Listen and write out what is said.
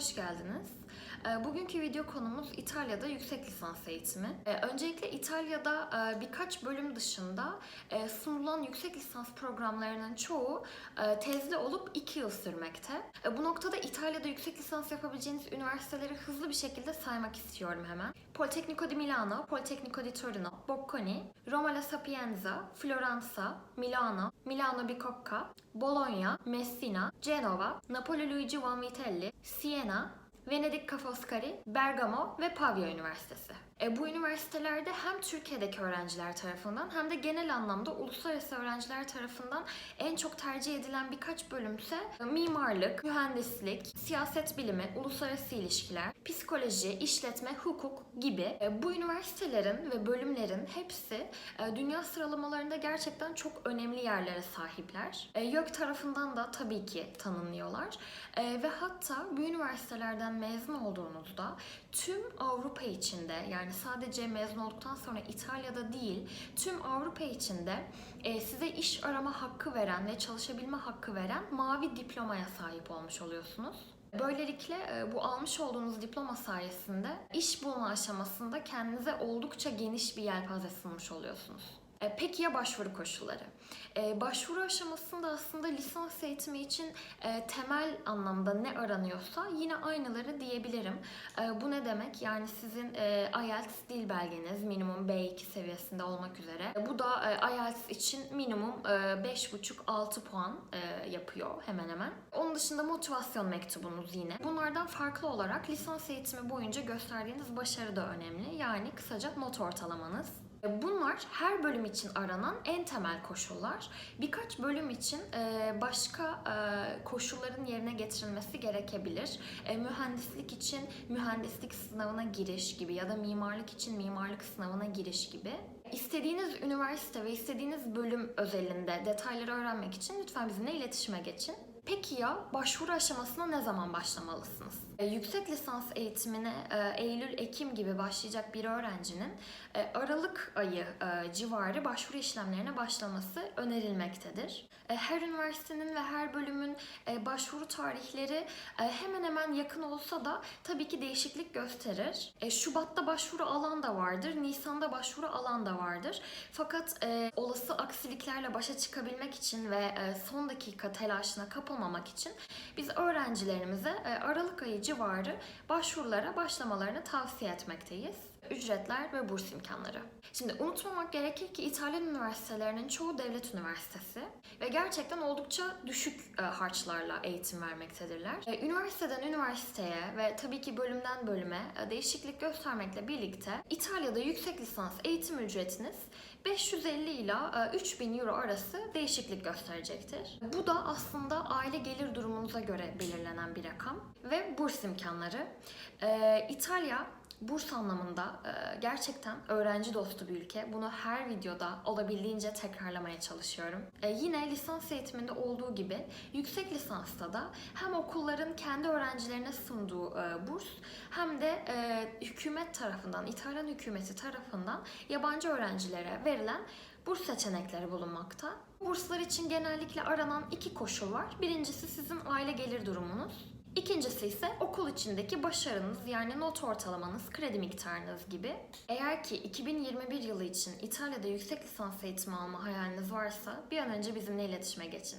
hoş geldiniz. Ee, Bugünkü video konumuz İtalya'da yüksek lisans eğitimi. Ee, Öncelikle İtalya'da e, birkaç bölüm dışında e, sunulan yüksek lisans programlarının çoğu e, tezli olup 2 yıl sürmekte. Bu noktada İtalya'da yüksek lisans yapabileceğiniz üniversiteleri hızlı bir şekilde saymak istiyorum hemen. Politecnico di Milano, Politecnico di Torino, Bocconi, Roma La Sapienza, Floranza, Milano, Milano Bicocca, Bologna, Messina, Genova, Napoli Luigi Vanvitelli, Siena, Venedik Ca' Foscari, Bergamo ve Pavia Üniversitesi. E, bu üniversitelerde hem Türkiye'deki öğrenciler tarafından hem de genel anlamda uluslararası öğrenciler tarafından en çok tercih edilen birkaç bölümse mimarlık, mühendislik, siyaset bilimi, uluslararası ilişkiler, psikoloji, işletme, hukuk gibi. E, bu üniversitelerin ve bölümlerin hepsi e, dünya sıralamalarında gerçekten çok önemli yerlere sahipler. E, YÖK tarafından da tabii ki tanınıyorlar. E, ve hatta bu üniversitelerden mezun olduğunuzda tüm Avrupa içinde yani sadece mezun olduktan sonra İtalya'da değil tüm Avrupa içinde e, size iş arama hakkı veren ve çalışabilme hakkı veren mavi diplomaya sahip olmuş oluyorsunuz. Böylelikle e, bu almış olduğunuz diploma sayesinde iş bulma aşamasında kendinize oldukça geniş bir yelpaze sunmuş oluyorsunuz. E, Peki ya başvuru koşulları? E, başvuru aşamasında aslında lisans eğitimi için e, temel anlamda ne aranıyorsa yine aynıları diyebilirim. Bu ne demek? Yani sizin IELTS dil belgeniz minimum B2 seviyesinde olmak üzere. Bu da IELTS için minimum e, 5,5-6 puan yapıyor hemen hemen. Onun dışında motivasyon mektubunuz yine. Bunlardan farklı olarak lisans eğitimi boyunca gösterdiğiniz başarı da önemli. Yani kısaca not ortalamanız. Bunlar her bölüm için aranan en temel koşullar. Birkaç bölüm için e, başka e, koşulların yerine getirilmesi gerekebilir. E, Mühendislik için mühendislik sınavına giriş gibi ya da mimarlık için mimarlık sınavına giriş gibi. İstediğiniz üniversite ve istediğiniz bölüm özelinde detayları öğrenmek için lütfen bizimle iletişime geçin. Peki ya başvuru aşamasına ne zaman başlamalısınız? E, yüksek lisans eğitimine e, Eylül-Ekim gibi başlayacak bir öğrencinin e, Aralık ayı civarı başvuru işlemlerine başlaması önerilmektedir. Her üniversitenin ve her bölümün başvuru tarihleri hemen hemen yakın olsa da tabii ki değişiklik gösterir. Şubat'ta başvuru alan da vardır, Nisan'da başvuru alan da vardır. Fakat olası aksiliklerle başa çıkabilmek için ve son dakika telaşına kapılmamak için biz öğrencilerimize e, Aralık ayı civarı başvurulara başlamalarını tavsiye etmekteyiz. Ücretler ve burs imkanları. Şimdi unutmamak gerekir ki İtalyan üniversitelerinin çoğu devlet üniversitesi ve gerçekten oldukça düşük e, harçlarla eğitim vermektedirler. E, üniversiteden üniversiteye ve tabii ki bölümden bölüme e, değişiklik göstermekle birlikte İtalya'da yüksek lisans eğitim ücretiniz 550 ila e, 3000 euro arası değişiklik gösterecektir. Bu da aslında aile gelir durumunuza göre belirlenen bir rakam ve burs imkanları. İtalya Burs anlamında e, gerçekten öğrenci dostu bir ülke. Bunu her videoda olabildiğince tekrarlamaya çalışıyorum. E, yine lisans eğitiminde olduğu gibi yüksek lisansta da hem okulların kendi öğrencilerine sunduğu e, burs hem de hükümet tarafından, İtalyan hükümeti tarafından yabancı öğrencilere verilen burs seçenekleri bulunmakta. Burslar için genellikle aranan iki koşul var. Birincisi sizin aile gelir durumunuz. İkincisi ise okul içindeki başarınız yani not ortalamanız, kredi miktarınız gibi. Eğer ki 2021 yılı için İtalya'da yüksek lisans eğitimi alma hayaliniz varsa bir an önce bizimle iletişime geçin.